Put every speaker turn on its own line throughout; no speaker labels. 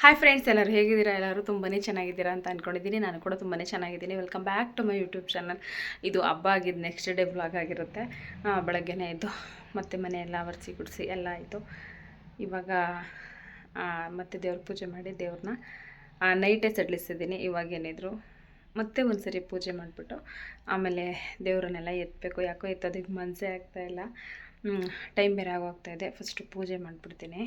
Hi friends ಎಲ್ಲರೂ ಹೇಗಿದ್ದೀರಾ? ಎಲ್ಲರೂ ತುಂಬಾ ಚೆನ್ನಾಗಿದ್ದೀರಾ ಅಂತ ಅಂದ್ಕೊಂಡಿದ್ದೀನಿ ನಾನು ಕೂಡ ತುಂಬಾ ಚೆನ್ನಾಗಿದ್ದೀನಿ. Welcome back to my YouTube channel ಇದು ಹಬ್ಬ ಆಗಿದ್ದು ನೆಕ್ಸ್ಟ್ ಡೇ ಬ್ಲಾಗ್ ಆಗಿರುತ್ತೆ. ಬೆಳಗ್ಗೆ ಬೆಳಗ್ಗೆನೇ ಎದ್ದು ಮತ್ತೆ ಮನೆಯೆಲ್ಲ ಒರೆಸಿ ಗುಡಿಸಿ ಎಲ್ಲ ಆಯಿತು. ಇವಾಗ ಮತ್ತೆ ದೇವ್ರ ಪೂಜೆ ಮಾಡಿ ದೇವ್ರನ್ನ ನೈಟೇ ಸಡ್ಲಿಸಿದ್ದೀನಿ. ಇವಾಗ ಏನಿದ್ರು ಮತ್ತೆ ಒಂದ್ಸರಿ ಪೂಜೆ ಮಾಡಿಬಿಟ್ಟು ಆಮೇಲೆ ದೇವ್ರನ್ನೆಲ್ಲ ಎತ್ತಬೇಕು ಯಾಕೋ ಎತ್ತೋದಕ್ಕೆ ಮನಸ್ಸೇ ಆಗ್ತಾ ಇಲ್ಲ. ಟೈಮ್ ಬೇರೆ ಆಗೋಗ್ತಾಯಿದೆ ಫಸ್ಟು ಪೂಜೆ ಮಾಡಿಬಿಡ್ತೀನಿ.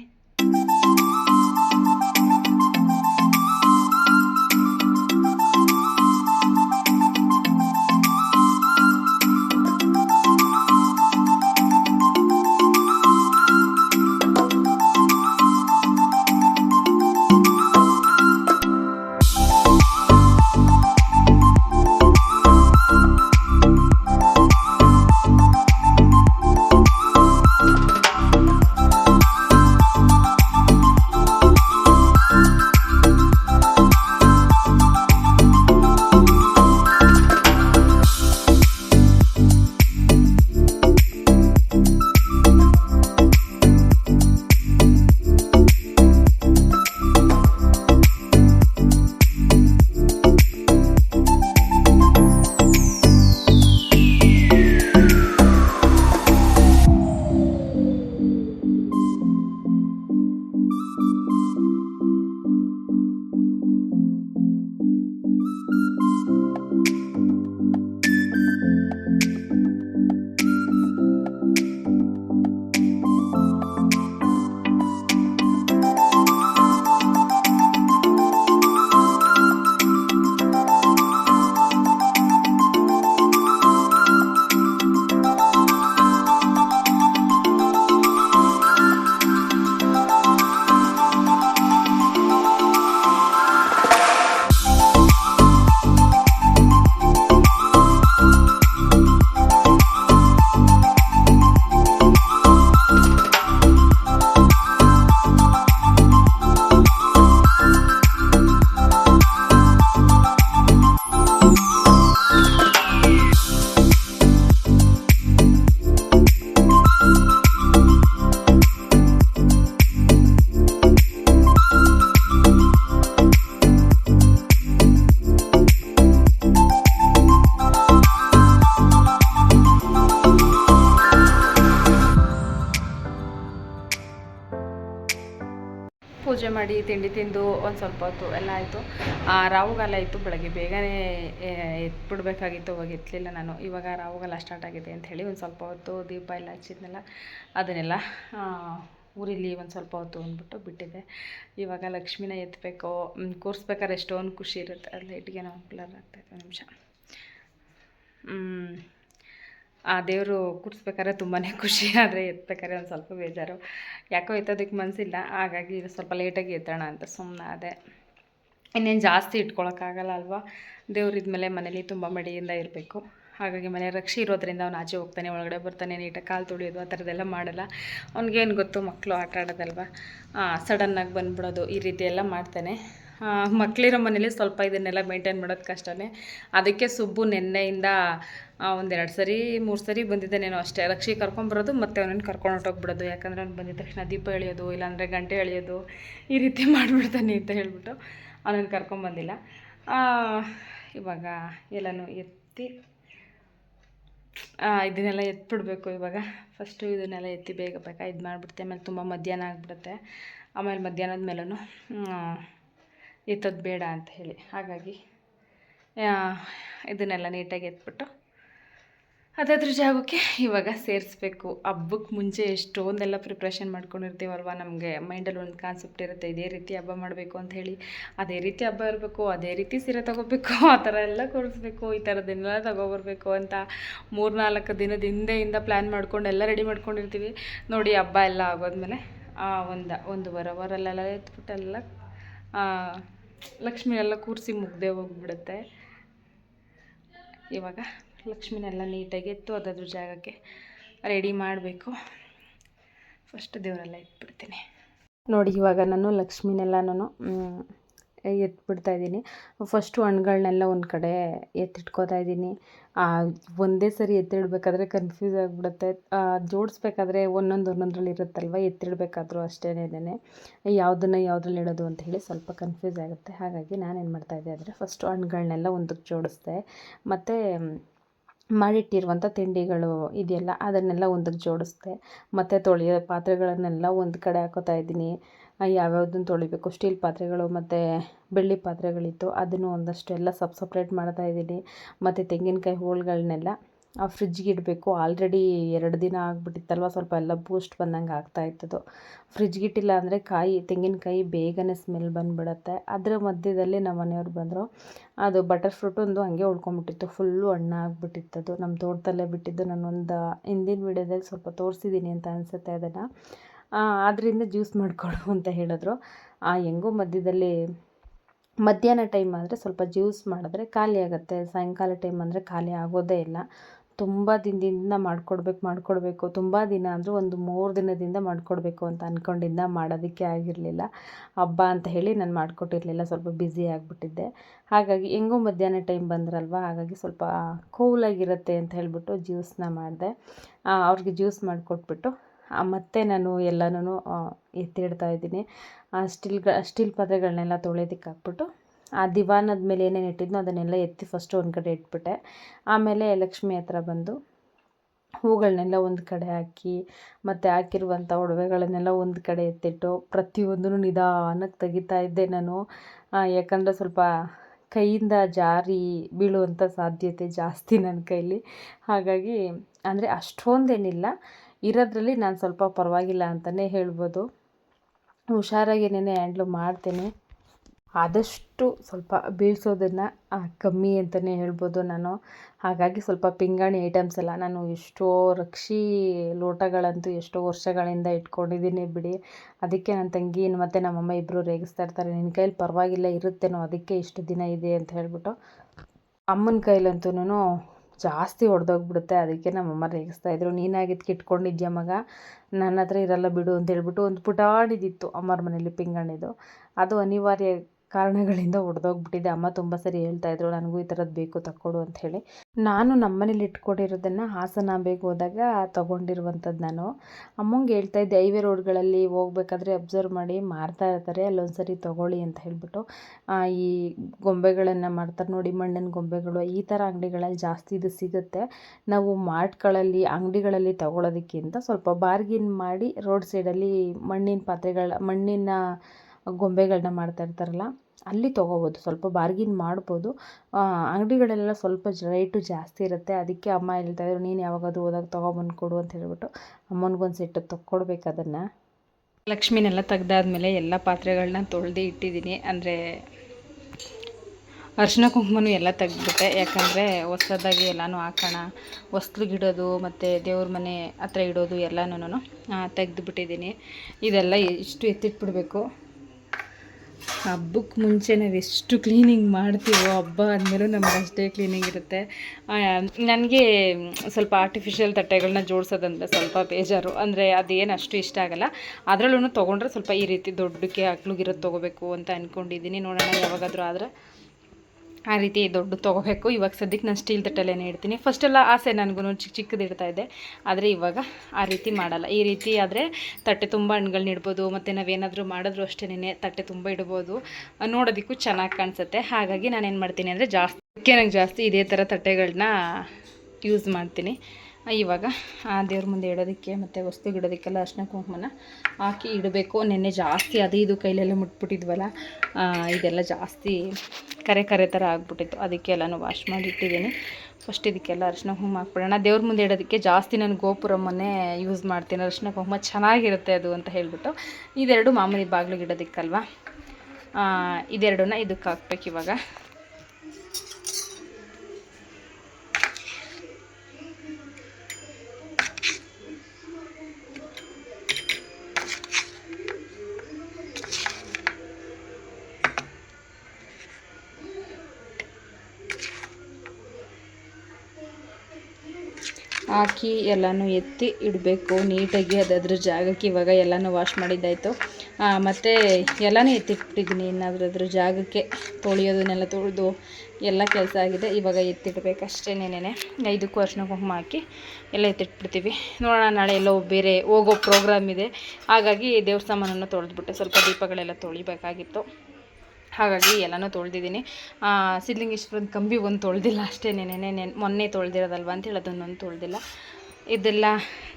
ಪೂಜೆ ಮಾಡಿ ತಿಂಡಿ ತಿಂದು ಒಂದು ಸ್ವಲ್ಪ ಹೊತ್ತು ಎಲ್ಲ ಆಯಿತು. ರಾವುಗಾಲ ಇತ್ತು ಬೆಳಗ್ಗೆ. ಬೇಗನೆ ಎತ್ಬಿಡ್ಬೇಕಾಗಿತ್ತು ಅವಾಗ ಎತ್ತಲಿಲ್ಲ ನಾನು. ಇವಾಗ ರಾವುಗಾಲ ಸ್ಟಾರ್ಟ್ ಆಗಿದೆ ಹೇಳಿ ಒಂದು ಸ್ವಲ್ಪ ಹೊತ್ತು ದೀಪ ಎಲ್ಲ ಹಚ್ಚಿದ್ನೆಲ್ಲ, ಅದನ್ನೆಲ್ಲ ಊರಿಲಿ ಒಂದು ಸ್ವಲ್ಪ ಹೊತ್ತು ಅಂದ್ಬಿಟ್ಟು ಬಿಟ್ಟಿದ್ದೆ. ಇವಾಗ ಲಕ್ಷ್ಮಿನ ಎತ್ತಬೇಕು ಕೂರಿಸ್ಬೇಕಾದ್ರೆ ಎಷ್ಟೊಂದು ಖುಷಿ ಇರುತ್ತೆ. ಅದು ಲೈಟ್ಗೆ ನಾವು ಆಗ್ತಾಯಿತ್ತು ನಿಮಿಷ. ಆ ದೇವರು ಕೂರಿಸ್ಬೇಕಾದ್ರೆ ತುಂಬಾ ಖುಷಿ. ಆದರೆ ಎತ್ತಬೇಕಾದ್ರೆ ಒಂದು ಸ್ವಲ್ಪ ಬೇಜಾರು. ಯಾಕೋ ಎತ್ತೋದಕ್ಕೆ ಮನಸ್ಸಿಲ್ಲ ಹಾಗಾಗಿ ಸ್ವಲ್ಪ ಲೇಟಾಗಿ ಎತ್ತೋಣ ಅಂತ ಸುಮ್ಮನೆ ಅದೇ ಇನ್ನೇನು ಜಾಸ್ತಿ ಇಟ್ಕೊಳಕ್ಕಾಗಲ್ಲ ಅಲ್ವಾ? ದೇವ್ರು ಇದ್ಮೇಲೆ ಮನೇಲಿ ತುಂಬ ಮಡಿಯಿಂದ ಇರಬೇಕು. ಹಾಗಾಗಿ ಮನೆ ರಕ್ಷೆ ಇರೋದ್ರಿಂದ ಅವ್ನು ಆಚೆ ಹೋಗ್ತಾನೆ, ಒಳಗಡೆ ಬರ್ತಾನೆ, ನೀಟಾಗಿ ಕಾಲು ತೊಳೆಯೋದು, ಆ ಥರದ್ದೆಲ್ಲ ಮಾಡಲ್ಲ. ಅವ್ನಿಗೇನು ಗೊತ್ತು ಮಕ್ಕಳು ಆಟ ಆಡೋದಲ್ವ? ಸಡನ್ನಾಗಿ ಬಂದ್ಬಿಡೋದು, ಈ ರೀತಿ ಎಲ್ಲ ಮಾಡ್ತಾನೆ. ಆ, ಮಕ್ಳಿರೋ ಮನೇಲಿ ಸ್ವಲ್ಪ ಇದನ್ನೆಲ್ಲ ಮೇಂಟೈನ್ ಮಾಡೋದು ಕಷ್ಟನೇ. ಅದಕ್ಕೆ ಸುಬ್ಬು ನೆನ್ನೆಯಿಂದ ಒಂದೆರಡು ಸರಿ ಮೂರು ಸರಿ ಬಂದಿದ್ದಾನೇನೋ ಅಷ್ಟೇ. ರಕ್ಷಿ ಕರ್ಕೊಂಬರೋದು ಮತ್ತು ಅವನನ್ನು ಕರ್ಕೊಂಡು ಹೊಟ್ಟೋಗ್ಬಿಡೋದು ಯಾಕಂದರೆ ಅವ್ನು ಬಂದಿದ ತಕ್ಷಣ ದೀಪ ಎಳೆಯೋದು ಇಲ್ಲಾಂದರೆ ಗಂಟೆ ಎಳೆಯೋದು ಈ ರೀತಿ ಮಾಡಿಬಿಡ್ತಾನೆ ಅಂತ ಹೇಳ್ಬಿಟ್ಟು ಅವನನ್ನು ಕರ್ಕೊಂಬಂದಿಲ್ಲ ಇವಾಗ ಎಲ್ಲನೂ ಎತ್ತಿ ಇದನ್ನೆಲ್ಲ ಎತ್ಬಿಡ್ಬೇಕು ಇವಾಗ. ಫಸ್ಟು ಇದನ್ನೆಲ್ಲ ಎತ್ತಿ ಬೇಗ ಬೇಗ ಇದು ಮಾಡಿಬಿಡ್ತೆ. ಆಮೇಲೆ ತುಂಬ ಮಧ್ಯಾಹ್ನ ಆಗಿಬಿಡುತ್ತೆ. ಆಮೇಲೆ ಮಧ್ಯಾಹ್ನದ ಮೇಲೂ ಎತ್ತೋದು ಬೇಡ ಅಂತ ಹೇಳಿ. ಹಾಗಾಗಿ ಇದನ್ನೆಲ್ಲ ನೀಟಾಗಿ ಎತ್ಬಿಟ್ಟು ಅದಾದ್ರ ಜಾಗಕ್ಕೆ ಇವಾಗ ಸೇರಿಸ್ಬೇಕು. ಹಬ್ಬಕ್ಕೆ ಮುಂಚೆ ಎಷ್ಟೊಂದೆಲ್ಲ ಪ್ರಿಪ್ರೇಷನ್ ಮಾಡ್ಕೊಂಡಿರ್ತೀವಲ್ವ? ನಮಗೆ ಮೈಂಡಲ್ಲಿ ಒಂದು ಕಾನ್ಸೆಪ್ಟ್ ಇರುತ್ತೆ, ಇದೇ ರೀತಿ ಹಬ್ಬ ಮಾಡಬೇಕು ಅಂತ ಹೇಳಿ. ಅದೇ ರೀತಿ ಹಬ್ಬ ಇರಬೇಕು, ಅದೇ ರೀತಿ ಸೀರೆ ತೊಗೋಬೇಕು, ಆ ಥರ ಎಲ್ಲ ಕೊಡಿಸ್ಬೇಕು, ಈ ಥರದ್ದನ್ನೆಲ್ಲ ತೊಗೊಬರ್ಬೇಕು ಅಂತ ಮೂರ್ನಾಲ್ಕು ದಿನದ ಹಿಂದೆಯಿಂದ ಪ್ಲ್ಯಾನ್ ಮಾಡ್ಕೊಂಡು ಎಲ್ಲ ರೆಡಿ ಮಾಡ್ಕೊಂಡಿರ್ತೀವಿ. ನೋಡಿ, ಹಬ್ಬ ಎಲ್ಲ ಆಗೋದ್ಮೇಲೆ ಒಂದು ಒಂದೂವರೆ ಅವರಲ್ಲೆಲ್ಲ ಎತ್ಬಿಟ್ಟೆಲ್ಲ ಲಕ್ಷ್ಮಿ ಎಲ್ಲ ಕೂರಿಸಿ ಮುಗ್ದೆ ಹೋಗ್ಬಿಡುತ್ತೆ. ಇವಾಗ ಲಕ್ಷ್ಮಿನೆಲ್ಲ ನೀಟಾಗಿ ಎತ್ತು ಅದಾದ್ರೂ ಜಾಗಕ್ಕೆ ರೆಡಿ ಮಾಡಬೇಕು. ಫಸ್ಟ್ ದೇವರೆಲ್ಲ ಇಟ್ಬಿಡ್ತೀನಿ ನೋಡಿ ಇವಾಗ ನಾನು ಲಕ್ಷ್ಮಿನೆಲ್ಲ ನಾನು ಎತ್ಬಿಡ್ತಾ ಇದ್ದೀನಿ. ಫಸ್ಟು ಹಣ್ಗಳನ್ನೆಲ್ಲ ಒಂದು ಕಡೆ ಎತ್ತಿಟ್ಕೋತಾ ಇದ್ದೀನಿ. ಒಂದೇ ಸರಿ ಎತ್ತಿಡಬೇಕಾದ್ರೆ ಕನ್ಫ್ಯೂಸ್ ಆಗಿಬಿಡುತ್ತೆ. ಜೋಡಿಸ್ಬೇಕಾದ್ರೆ ಒಂದೊಂದು ಒಂದೊಂದ್ರಲ್ಲಿ ಇರುತ್ತಲ್ವ? ಎತ್ತಿಡಬೇಕಾದ್ರೂ ಅಷ್ಟೇನೆ ಯಾವುದನ್ನು ಯಾವುದ್ರಲ್ಲಿ ಇಡೋದು ಅಂತ ಹೇಳಿ ಸ್ವಲ್ಪ ಕನ್ಫ್ಯೂಸ್ ಆಗುತ್ತೆ. ಹಾಗಾಗಿ ನಾನೇನು ಮಾಡ್ತಾಯಿದ್ದೆ ಅಂದರೆ ಫಸ್ಟು ಹಣ್ಗಳನ್ನೆಲ್ಲ ಒಂದಕ್ಕೆ ಜೋಡಿಸ್ದೆ. ಮತ್ತು ಮಾಡಿಟ್ಟಿರುವಂಥ ತಿಂಡಿಗಳು ಇದೆಯಲ್ಲ, ಅದನ್ನೆಲ್ಲ ಒಂದಕ್ಕೆ ಜೋಡಿಸ್ದೆ. ಮತ್ತು ತೊಳೆಯೋ ಪಾತ್ರೆಗಳನ್ನೆಲ್ಲ ಒಂದು ಕಡೆ ಹಾಕೋತಾ ಇದ್ದೀನಿ. ಯಾವ್ಯಾವ್ದನ್ನ ತೊಳಿಬೇಕು? ಸ್ಟೀಲ್ ಪಾತ್ರೆಗಳು ಮತ್ತು ಬೆಳ್ಳಿ ಪಾತ್ರೆಗಳಿತ್ತು. ಅದನ್ನು ಒಂದಷ್ಟು ಎಲ್ಲ ಸಪ್ ಸಪ್ರೇಟ್ ಮಾಡ್ತಾ ಇದ್ದೀನಿ. ಮತ್ತು ತೆಂಗಿನಕಾಯಿ ಹೋಳುಗಳ್ನೆಲ್ಲ ಫ್ರಿಜ್ಗೆ ಇಡಬೇಕು. ಆಲ್ರೆಡಿ ಎರಡು ದಿನ ಆಗಿಬಿಟ್ಟಿತ್ತಲ್ವ? ಸ್ವಲ್ಪ ಎಲ್ಲ ಬೂಸ್ಟ್ ಬಂದಂಗೆ ಆಗ್ತಾ ಇತ್ತದು ಫ್ರಿಜ್ಗೆ ಇಟ್ಟಿಲ್ಲ ಅಂದರೆ ಕಾಯಿ, ತೆಂಗಿನಕಾಯಿ ಬೇಗನೆ ಸ್ಮೆಲ್ ಬಂದುಬಿಡತ್ತೆ. ಅದರ ಮಧ್ಯದಲ್ಲಿ ನಮ್ಮ ಮನೆಯವ್ರು ಬಂದರು, ಅದು ಬಟರ್ ಫ್ರೂಟ್ ಒಂದು ಹಂಗೆ ಉಳ್ಕೊಂಬಿಟ್ಟಿತ್ತು. ಫುಲ್ಲು ಹಣ್ಣು ಅದು ನಮ್ಮ ತೋಟದಲ್ಲೇ ಬಿಟ್ಟಿದ್ದು. ನಾನು ಒಂದು ಹಿಂದಿನ ವಿಡಿಯೋದಲ್ಲಿ ಸ್ವಲ್ಪ ತೋರಿಸಿದ್ದೀನಿ ಅಂತ ಅನಿಸುತ್ತೆ ಅದನ್ನು. ಅದರಿಂದ ಜ್ಯೂಸ್ ಮಾಡಿಕೊಡು ಅಂತ ಹೇಳಿದ್ರು. ಹೆಂಗೋ ಮಧ್ಯದಲ್ಲಿ ಮಧ್ಯಾಹ್ನ ಟೈಮ್ ಆದರೆ ಸ್ವಲ್ಪ ಜ್ಯೂಸ್ ಮಾಡಿದ್ರೆ ಖಾಲಿ ಆಗುತ್ತೆ. ಸಾಯಂಕಾಲ ಟೈಮ್ ಅಂದರೆ ಖಾಲಿ ಆಗೋದೇ ಇಲ್ಲ. ತುಂಬ ದಿನದಿಂದ ಮಾಡಿಕೊಡ್ಬೇಕು ಮಾಡಿಕೊಡ್ಬೇಕು. ತುಂಬ ದಿನ ಅಂದರೂ ಒಂದು ಮೂರು ದಿನದಿಂದ ಮಾಡಿಕೊಡ್ಬೇಕು ಅಂತ ಅಂದ್ಕೊಂಡಿದ್ದ ಮಾಡೋದಕ್ಕೆ ಆಗಿರಲಿಲ್ಲ. ಹಬ್ಬ ಅಂತ ಹೇಳಿ ನಾನು ಮಾಡಿಕೊಟ್ಟಿರಲಿಲ್ಲ, ಸ್ವಲ್ಪ ಬ್ಯುಸಿ ಆಗಿಬಿಟ್ಟಿದ್ದೆ. ಹಾಗಾಗಿ ಹೆಂಗೋ ಮಧ್ಯಾಹ್ನ ಟೈಮ್ ಬಂದ್ರಲ್ವ, ಹಾಗಾಗಿ ಸ್ವಲ್ಪ ಕೂಲಾಗಿರುತ್ತೆ ಅಂತ ಹೇಳಿಬಿಟ್ಟು ಜ್ಯೂಸನ್ನ ಮಾಡಿದೆ. ಅವ್ರಿಗೆ ಜ್ಯೂಸ್ ಮಾಡಿಕೊಟ್ಬಿಟ್ಟು ಮತ್ತು ನಾನು ಎಲ್ಲನೂ ಎತ್ತಿಡ್ತಾ ಇದ್ದೀನಿ. ಸ್ಟಿಲ್ ಸ್ಟೀಲ್ ಸ್ಟೀಲ್ ಪಾತ್ರೆಗಳನ್ನೆಲ್ಲ ತೊಳೆಯೋದಕ್ಕೆ ಹಾಕ್ಬಿಟ್ಟು, ಆ ದಿವಾನದ ಮೇಲೆ ಏನೇನು ಇಟ್ಟಿದ್ನೋ ಅದನ್ನೆಲ್ಲ ಎತ್ತಿ ಫಸ್ಟು ಒಂದು ಕಡೆ ಇಟ್ಬಿಟ್ಟೆ. ಆಮೇಲೆ ಲಕ್ಷ್ಮಿ ಹತ್ರ ಬಂದು ಹೂಗಳನ್ನೆಲ್ಲ ಒಂದು ಕಡೆ ಹಾಕಿ, ಮತ್ತು ಹಾಕಿರುವಂಥ ಒಡವೆಗಳನ್ನೆಲ್ಲ ಒಂದು ಕಡೆ ಎತ್ತಿಟ್ಟು ಪ್ರತಿಯೊಂದೂ ನಿಧಾನಕ್ಕೆ ತೆಗಿತಾ ಇದ್ದೆ ನಾನು. ಯಾಕಂದರೆ ಸ್ವಲ್ಪ ಕೈಯಿಂದ ಜಾರಿ ಬೀಳುವಂಥ ಸಾಧ್ಯತೆ ಜಾಸ್ತಿ ನನ್ನ ಕೈಲಿ. ಹಾಗಾಗಿ, ಅಂದರೆ ಅಷ್ಟೊಂದೇನಿಲ್ಲ. ಇರೋದ್ರಲ್ಲಿ ನಾನು ಸ್ವಲ್ಪ ಪರವಾಗಿಲ್ಲ ಅಂತಲೇ ಹೇಳ್ಬೋದು. ಹುಷಾರಾಗಿ ಏನೇನೇ ಹ್ಯಾಂಡ್ಲು ಮಾಡ್ತೇನೆ. ಆದಷ್ಟು ಸ್ವಲ್ಪ ಬೀಳ್ಸೋದನ್ನು ಕಮ್ಮಿ ಅಂತಲೇ ಹೇಳ್ಬೋದು ನಾನು. ಹಾಗಾಗಿ ಸ್ವಲ್ಪ ಪಿಂಗಾಣಿ ಐಟಮ್ಸ್ ಎಲ್ಲ ನಾನು ಎಷ್ಟೋ ರಕ್ಷಿ ಲೋಟಗಳಂತೂ ಎಷ್ಟೋ ವರ್ಷಗಳಿಂದ ಇಟ್ಕೊಂಡಿದ್ದೀನಿ ಬಿಡಿ. ಅದಕ್ಕೆ ನನ್ನ ತಂಗಿ ಮತ್ತು ನಮ್ಮಮ್ಮ ಇಬ್ಬರು ರೇಗಿಸ್ತಾ ಇರ್ತಾರೆ. ನಿನ್ನ ಕೈಲಿ ಪರವಾಗಿಲ್ಲ ಇರುತ್ತೇನೋ ಅದಕ್ಕೆ ಇಷ್ಟು ದಿನ ಇದೆ ಅಂತ ಹೇಳ್ಬಿಟ್ಟು ಅಮ್ಮನ ಕೈಲಂತೂ ಜಾಸ್ತಿ ಒಡೆದೋಗ್ಬಿಡುತ್ತೆ. ಅದಕ್ಕೆ ನಮ್ಮಮ್ಮ ರೇಗಿಸ್ತಾಯಿದ್ರು ನೀನಾಗಿದ್ದಕ್ಕೆ ಇಟ್ಕೊಂಡಿದ್ಯಾ ಮಗ? ನನ್ನ ಹತ್ರ ಇರಲ್ಲ ಬಿಡು ಅಂತ ಹೇಳ್ಬಿಟ್ಟು ಒಂದು ಪುಟಾಣಿದಿತ್ತು ಅಮ್ಮರ ಮನೇಲಿ ಪಿಂಗಾಣಿದು ಅದು ಅನಿವಾರ್ಯ ಕಾರಣಗಳಿಂದ ಒಡೆದೋಗ್ಬಿಟ್ಟಿದೆ. ಅಮ್ಮ ತುಂಬ ಸರಿ ಹೇಳ್ತಾ ಹೇಳ್ತಾಯಿದ್ರು ನನಗೂ ಈ ಥರದ್ದು ಬೇಕು, ತಕ್ಕೊಡು ಅಂತ ಹೇಳಿ. ನಾನು ನಮ್ಮ ಮನೇಲಿ ಇಟ್ಕೊಂಡಿರೋದನ್ನು ಹಾಸನ ಬೇಗ ಹೋದಾಗ ತೊಗೊಂಡಿರುವಂಥದ್ದು ನಾನು. ಅಮ್ಮಂಗೆ ಹೇಳ್ತಾಯಿದ್ದೆ ಹೈವೇ ರೋಡ್ಗಳಲ್ಲಿ ಹೋಗ್ಬೇಕಾದ್ರೆ ಅಬ್ಸರ್ವ್ ಮಾಡಿ ಮಾರ್ತಾ ಇರ್ತಾರೆ ಅಲ್ಲೊಂದು ಸರಿ ತೊಗೊಳ್ಳಿ ಅಂತ ಹೇಳಿಬಿಟ್ಟು. ಈ ಗೊಂಬೆಗಳನ್ನು ಮಾಡ್ತಾರೆ ನೋಡಿ, ಮಣ್ಣಿನ ಗೊಂಬೆಗಳು, ಈ ಥರ ಅಂಗಡಿಗಳಲ್ಲಿ ಜಾಸ್ತಿ ಇದು ಸಿಗುತ್ತೆ. ನಾವು ಮಾರ್ಟ್ಗಳಲ್ಲಿ, ಅಂಗಡಿಗಳಲ್ಲಿ ತೊಗೊಳೋದಕ್ಕಿಂತ ಸ್ವಲ್ಪ ಬಾರ್ಗಿನ್ ಮಾಡಿ ರೋಡ್ ಸೈಡಲ್ಲಿ ಮಣ್ಣಿನ ಪಾತ್ರೆಗಳ, ಮಣ್ಣಿನ ಗೊಂಬೆಗಳನ್ನ ಮಾಡ್ತಾ ಇರ್ತಾರಲ್ಲ, ಅಲ್ಲಿ ತೊಗೋಬೋದು. ಸ್ವಲ್ಪ ಬಾರ್ಗಿನ್ ಮಾಡ್ಬೋದು. ಅಂಗಡಿಗಳಲ್ಲೆಲ್ಲ ಸ್ವಲ್ಪ ರೇಟು ಜಾಸ್ತಿ ಇರುತ್ತೆ. ಅದಕ್ಕೆ ಅಮ್ಮ ಹೇಳ್ತಾಯಿದ್ರು ನೀನು ಯಾವಾಗಾದ್ರೂ ಹೋದಾಗ ತೊಗೊಬಂದು ಕೊಡು ಅಂತ ಹೇಳ್ಬಿಟ್ಟು ಅಮ್ಮನಿಗೊಂದು ಸೆಟ್ಟು ತಕ್ಕೊಡ್ಬೇಕು ಅದನ್ನು. ಲಕ್ಷ್ಮಿನೆಲ್ಲ ತೆಗ್ದಾದ್ಮೇಲೆ ಎಲ್ಲ ಪಾತ್ರೆಗಳನ್ನ ತೊಳೆದು ಇಟ್ಟಿದ್ದೀನಿ. ಅಂದರೆ ಅರ್ಶಿನ ಕುಂಕುಮನೂ ಎಲ್ಲ ತೆಗ್ದುಬಿಟ್ಟೆ. ಯಾಕಂದರೆ ಹೊಸದಾಗಿ ಎಲ್ಲನೂ ಹಾಕೋಣ ಹೊಸ್ಲಿಗಿಡೋದು ಮತ್ತು ದೇವ್ರ ಮನೆ ಹತ್ರ ಇಡೋದು ಎಲ್ಲನೂ ತೆಗೆದುಬಿಟ್ಟಿದ್ದೀನಿ. ಇದೆಲ್ಲ ಇಷ್ಟು ಎತ್ತಿಟ್ಬಿಡ್ಬೇಕು. ಹಬ್ಬಕ್ಕೆ ಮುಂಚೆ ನಾವು ಎಷ್ಟು ಕ್ಲೀನಿಂಗ್ ಮಾಡ್ತೀವೋ ಹಬ್ಬ ಆದಮೇಲೂ ನಮ್ಗೆ ಅಷ್ಟೇ ಕ್ಲೀನಿಂಗ್ ಇರುತ್ತೆ. ನನಗೆ ಸ್ವಲ್ಪ ಆರ್ಟಿಫಿಷಿಯಲ್ ತಟ್ಟೆಗಳನ್ನ ಜೋಡಿಸೋದಂದ್ರೆ ಸ್ವಲ್ಪ ಬೇಜಾರು. ಅಂದರೆ ಅದೇನು ಅಷ್ಟು ಇಷ್ಟ ಆಗಲ್ಲ. ಅದರಲ್ಲೂ ತೊಗೊಂಡ್ರೆ ಸ್ವಲ್ಪ ಈ ರೀತಿ ದೊಡ್ಡಕ್ಕೆ ಅಕ್ಲುಗಿರೋದು ತೊಗೋಬೇಕು ಅಂತ ಅಂದ್ಕೊಂಡಿದ್ದೀನಿ ನೋಡೋಣ ಯಾವಾಗಾದರೂ ಆದರೆ. ಆ ರೀತಿ ದೊಡ್ಡ ತೊಗೋಬೇಕು. ಇವಾಗ ಸದ್ಯಕ್ಕೆ ನಾನು ಸ್ಟೀಲ್ ತಟ್ಟೆಲ್ಲೇ ಇಡ್ತೀನಿ ಫಸ್ಟೆಲ್ಲ ಆಸೆ ನನಗೂ ಚಿಕ್ಕ ಚಿಕ್ಕದು ಇಡ್ತಾ ಇದ್ದೆ ಆದರೆ ಇವಾಗ ಆ ರೀತಿ ಮಾಡಲ್ಲ. ಈ ರೀತಿ ಆದರೆ ತಟ್ಟೆ ತುಂಬ ಹಣ್ಣುಗಳನ್ನ ಇಡ್ಬೋದು ಮತ್ತು ನಾವೇನಾದರೂ ಮಾಡಿದ್ರು ಅಷ್ಟೇ ತಟ್ಟೆ ತುಂಬ ಇಡ್ಬೋದು. ನೋಡೋದಕ್ಕೂ ಚೆನ್ನಾಗಿ ಕಾಣಿಸುತ್ತೆ. ಹಾಗಾಗಿ ನಾನೇನು ಮಾಡ್ತೀನಿ ಅಂದರೆ ಜಾಸ್ತಿ ನನಗೆ ಜಾಸ್ತಿ ಇದೇ ಥರ ತಟ್ಟೆಗಳನ್ನ ಯೂಸ್ ಮಾಡ್ತೀನಿ. ಇವಾಗ ಆ ದೇವ್ರ ಮುಂದೆ ಇಡೋದಕ್ಕೆ ಮತ್ತು ವಸ್ತು ಇಡೋದಕ್ಕೆಲ್ಲ ಅರ್ಶಿನ ಕುಂಕುಮನ ಹಾಕಿ ಇಡಬೇಕು. ನೆನ್ನೆ ಜಾಸ್ತಿ ಅದು ಇದು ಕೈಲೆಲ್ಲ ಮುಟ್ಬಿಟ್ಟಿದ್ವಲ್ಲ ಇದೆಲ್ಲ ಜಾಸ್ತಿ ಕರೆ ಕರೆ ಥರ ಆಗ್ಬಿಟ್ಟಿತ್ತು. ಎಲ್ಲ ವಾಶ್ ಮಾಡಿ ಇಟ್ಟಿದ್ದೀನಿ ಫಸ್ಟ್ ಇದಕ್ಕೆಲ್ಲ ಅರ್ಶಿನ ಕುಂಕುಮ ಹಾಕ್ಬಿಡೋಣ. ದೇವ್ರ ಮುಂದೆ ಇಡೋದಕ್ಕೆ ಜಾಸ್ತಿ ನಾನು ಗೋಪುರಮ್ಮನ್ನೇ ಯೂಸ್ ಮಾಡ್ತೀನಿ. ಅರ್ಶಿನ ಕುಂಕುಮ ಚೆನ್ನಾಗಿರುತ್ತೆ ಅದು ಅಂತ ಹೇಳಿಬಿಟ್ಟು ಇದೆರಡು ಮಾಮೂಲಿ ಬಾಗಿಲಿಗೆ ಇಡೋದಕ್ಕಲ್ವಾ? ಇದೆರಡನ್ನ ಇದಕ್ಕೆ ಹಾಕ್ಬೇಕು ಇವಾಗ. ಹಾಕಿ ಎಲ್ಲನೂ ಎತ್ತಿ ಇಡಬೇಕು ನೀಟಾಗಿ ಅದಾದ್ರ ಜಾಗಕ್ಕೆ ಇವಾಗ ಎಲ್ಲನೂ ವಾಶ್ ಮಾಡಿದ್ದಾಯಿತು. ಮತ್ತು ಎಲ್ಲನೂ ಎತ್ತಿಟ್ಬಿಟ್ಟಿದ್ದೀನಿ ಇನ್ನಾದರೂ ಅದ್ರ ಜಾಗಕ್ಕೆ ತೊಳೆಯೋದನ್ನೆಲ್ಲ ತೊಳೆದು ಎಲ್ಲ ಕೆಲಸ ಆಗಿದೆ. ಇವಾಗ ಎತ್ತಿಡ್ಬೇಕಷ್ಟೇ ನೆನೆ ಐದಕ್ಕೂ ಅರ್ಶಿನ ಕುಂಕುಮ ಹಾಕಿ ಎಲ್ಲ ಎತ್ತಿಟ್ಬಿಡ್ತೀವಿ. ನೋಡೋಣ ನಾಳೆ ಎಲ್ಲೋ ಬೇರೆ ಹೋಗೋ ಪ್ರೋಗ್ರಾಮ್ ಇದೆ. ಹಾಗಾಗಿ ದೇವಸ್ಥಾನವನ್ನು ತೊಳೆದ್ಬಿಟ್ಟೆ ಸ್ವಲ್ಪ ದೀಪಗಳೆಲ್ಲ ತೊಳಿಬೇಕಾಗಿತ್ತು. ಹಾಗಾಗಿ ಎಲ್ಲನೂ ತೊಳೆದಿದ್ದೀನಿ. ಸಿದ್ಲಿಂಗೇಶ್ವರದ ಕಂಬಿ ಒಂದು ತೊಳೆದಿಲ್ಲ ಅಷ್ಟೇ ನೆನೆ ನೆನೆ ಮೊನ್ನೆ ತೊಳೆದಿರೋದಲ್ವ ಅಂತೇಳಿ ಅದನ್ನೊಂದು ತೊಳೆದಿಲ್ಲ. ಇದೆಲ್ಲ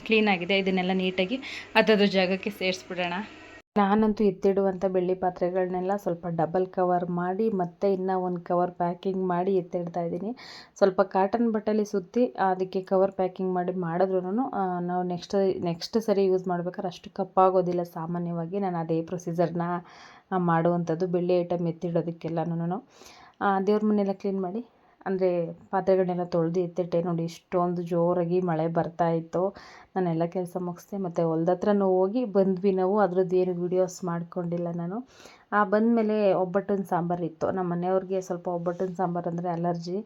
ಕ್ಲೀನಾಗಿದೆ ಇದನ್ನೆಲ್ಲ ನೀಟಾಗಿ ಅದರ ಜಾಗಕ್ಕೆ ಸೇರಿಸ್ಬಿಡೋಣ. ನಾನಂತೂ ಎತ್ತಿಡುವಂಥ ಬೆಳ್ಳಿ ಪಾತ್ರೆಗಳನ್ನೆಲ್ಲ ಸ್ವಲ್ಪ ಡಬಲ್ ಕವರ್ ಮಾಡಿ, ಮತ್ತೆ ಇನ್ನೂ ಒಂದು ಕವರ್ ಪ್ಯಾಕಿಂಗ್ ಮಾಡಿ ಎತ್ತಿಡ್ತಾ ಇದ್ದೀನಿ. ಸ್ವಲ್ಪ ಕಾಟನ್ ಬಟ್ಟೆಲಿ ಸುತ್ತಿ ಅದಕ್ಕೆ ಕವರ್ ಪ್ಯಾಕಿಂಗ್ ಮಾಡಿ ಮಾಡಿದ್ರೂ ನಾವು ನೆಕ್ಸ್ಟ್ ನೆಕ್ಸ್ಟ್ ಸರಿ ಯೂಸ್ ಮಾಡ್ಬೇಕಾದ್ರೆ ಅಷ್ಟು ಕಪ್ಪಾಗೋದಿಲ್ಲ ಸಾಮಾನ್ಯವಾಗಿ. ನಾನು ಅದೇ ಪ್ರೊಸೀಜರ್ನ ಮಾಡುವಂಥದ್ದು, ಬೆಳ್ಳಿ ಐಟಮ್ ಎತ್ತಿಡೋದಕ್ಕೆಲ್ಲನೂ ದೇವ್ರ ಮನೆಯೆಲ್ಲ ಕ್ಲೀನ್ ಮಾಡಿ. ಅಂದರೆ ಪಾತ್ರೆಗಳನ್ನೆಲ್ಲ ತೊಳೆದು ಎತ್ತಿಟ್ಟೆ ನೋಡಿ, ಇಷ್ಟೊಂದು ಜೋರಾಗಿ ಮಳೆ ಬರ್ತಾ ಇತ್ತು. ನಾನೆಲ್ಲ ಕೆಲಸ ಮುಗಿಸ್ದೆ, ಮತ್ತು ಹೊಲ್ದ ಹತ್ರನೂ ಹೋಗಿ ಬಂದ್ವಿ ನಾವು. ಅದ್ರದ್ದು ಏನು ವೀಡಿಯೋಸ್ ಮಾಡ್ಕೊಂಡಿಲ್ಲ ನಾನು. ಆ ಬಂದಮೇಲೆ ಒಬ್ಬಟ್ಟಿನ ಸಾಂಬಾರು ಇತ್ತು. ನಮ್ಮ ಮನೆಯವ್ರಿಗೆ ಸ್ವಲ್ಪ ಒಬ್ಬಟ್ಟಿನ ಸಾಂಬಾರು ಅಂದರೆ ಅಲರ್ಜಿ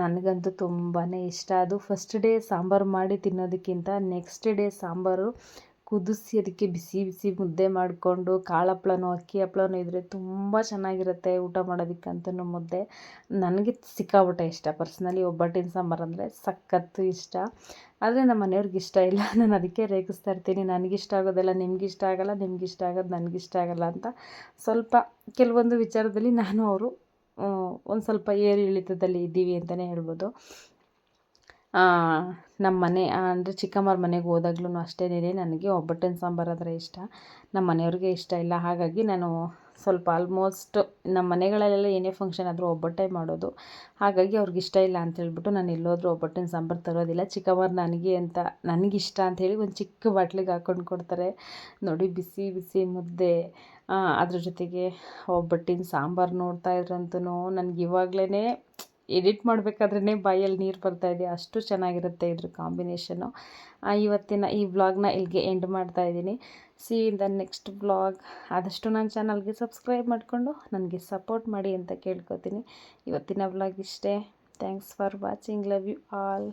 ನನಗಂತೂ ತುಂಬಾ ಇಷ್ಟ. ಅದು ಫಸ್ಟ್ ಡೇ ಸಾಂಬಾರು ಮಾಡಿ ತಿನ್ನೋದಕ್ಕಿಂತ ನೆಕ್ಸ್ಟ್ ಡೇ ಸಾಂಬಾರು ಕುದಿಸಿ ಅದಕ್ಕೆ ಬಿಸಿ ಬಿಸಿ ಮುದ್ದೆ ಮಾಡಿಕೊಂಡು ಕಾಳು ಹಪ್ಳನೋ ಅಕ್ಕಿ ಹಪ್ಳನೋ ಇದ್ದರೆ ತುಂಬ ಚೆನ್ನಾಗಿರುತ್ತೆ ಊಟ ಮಾಡೋದಕ್ಕಂತೂ ಮುದ್ದೆ. ನನಗೆ ಸಿಕ್ಕಾಪಟ್ಟೆ ಇಷ್ಟ. ಪರ್ಸ್ನಲಿ ಒಬ್ಬಟ್ಟಿನ ಸಾಂಬಾರು ಅಂದರೆ ಸಖತ್ತು ಇಷ್ಟ. ಆದರೆ ನಮ್ಮ ಮನೆಯವ್ರಿಗೆ ಇಷ್ಟ ಇಲ್ಲ. ನಾನು ಅದಕ್ಕೆ ರೇಗಿಸ್ತಾ ಇರ್ತೀನಿ. ನನಗಿಷ್ಟ ಆಗೋದೆಲ್ಲ ನಿಮಗಿಷ್ಟ ಆಗೋಲ್ಲ, ನಿಮ್ಗೆ ಇಷ್ಟ ಆಗೋದು ನನಗಿಷ್ಟ ಆಗೋಲ್ಲ ಅಂತ ಸ್ವಲ್ಪ ಕೆಲವೊಂದು ವಿಚಾರದಲ್ಲಿ ನಾನು ಅವರು ಒಂದು ಸ್ವಲ್ಪ ಏರಿಳಿತದಲ್ಲಿ ಇದ್ದೀವಿ ಅಂತಲೇ ಹೇಳ್ಬೋದು. ನಮ್ಮ ಮನೆ ಅಂದರೆ ಚಿಕ್ಕಮ್ಮರ ಮನೆಗೆ ಹೋದಾಗ್ಲೂ ಅಷ್ಟೇನೆ ನನಗೆ ಒಬ್ಬಟ್ಟಿನ ಸಾಂಬಾರು ಆದರೆ ಇಷ್ಟ. ನಮ್ಮ ಮನೆಯವ್ರಿಗೆ ಇಷ್ಟ ಇಲ್ಲ. ಹಾಗಾಗಿ ನಾನು ಸ್ವಲ್ಪ ಆಲ್ಮೋಸ್ಟ್ ನಮ್ಮ ಮನೆಗಳಲ್ಲೆಲ್ಲ ಏನೇ ಫಂಕ್ಷನ್ ಆದರೂ ಒಬ್ಬಟ್ಟೇ ಮಾಡೋದು. ಹಾಗಾಗಿ ಅವ್ರಿಗೆ ಇಷ್ಟ ಇಲ್ಲ ಅಂತ ಹೇಳ್ಬಿಟ್ಟು ನಾನು ಎಲ್ಲೋದ್ರೂ ಒಬ್ಬಟ್ಟಿನ ಸಾಂಬಾರು ತರೋದಿಲ್ಲ. ಚಿಕ್ಕಮ್ಮರು ನನಗೆ ಅಂತ ನನಗಿಷ್ಟ ಅಂಥೇಳಿ ಒಂದು ಚಿಕ್ಕ ಬಾಟ್ಲಿಗೆ ಹಾಕ್ಕೊಂಡು ಕೊಡ್ತಾರೆ. ನೋಡಿ, ಬಿಸಿ ಬಿಸಿ ಮುದ್ದೆ. ಅದ್ರ ಜೊತೆಗೆ ಒಬ್ಬಟ್ಟಿನ ಸಾಂಬಾರು ನೋಡ್ತಾ ಇದ್ರಂತೂ ನನಗೆ ಇವಾಗಲೇ ಎಡಿಟ್ ಮಾಡಬೇಕಾದ್ರೇ ಬಾಯಲ್ಲಿ ನೀರು ಬರ್ತಾ ಇದೆ. ಅಷ್ಟು ಚೆನ್ನಾಗಿರುತ್ತೆ ಇದ್ರ ಕಾಂಬಿನೇಷನು ಇವತ್ತಿನ ಈ ವ್ಲಾಗ್ನ ಇಲ್ಲಿಗೆ ಎಂಡ್ ಮಾಡ್ತಾ ಇದ್ದೀನಿ. See in the next vlog ಆದಷ್ಟು ನನ್ನ ಚಾನಲ್ಗೆ ಸಬ್ಸ್ಕ್ರೈಬ್ ಮಾಡಿಕೊಂಡು ನನಗೆ ಸಪೋರ್ಟ್ ಮಾಡಿ ಅಂತ ಕೇಳ್ಕೊತೀನಿ. ಇವತ್ತಿನ ವ್ಲಾಗ್ ಇಷ್ಟೇ. Thanks for watching love you all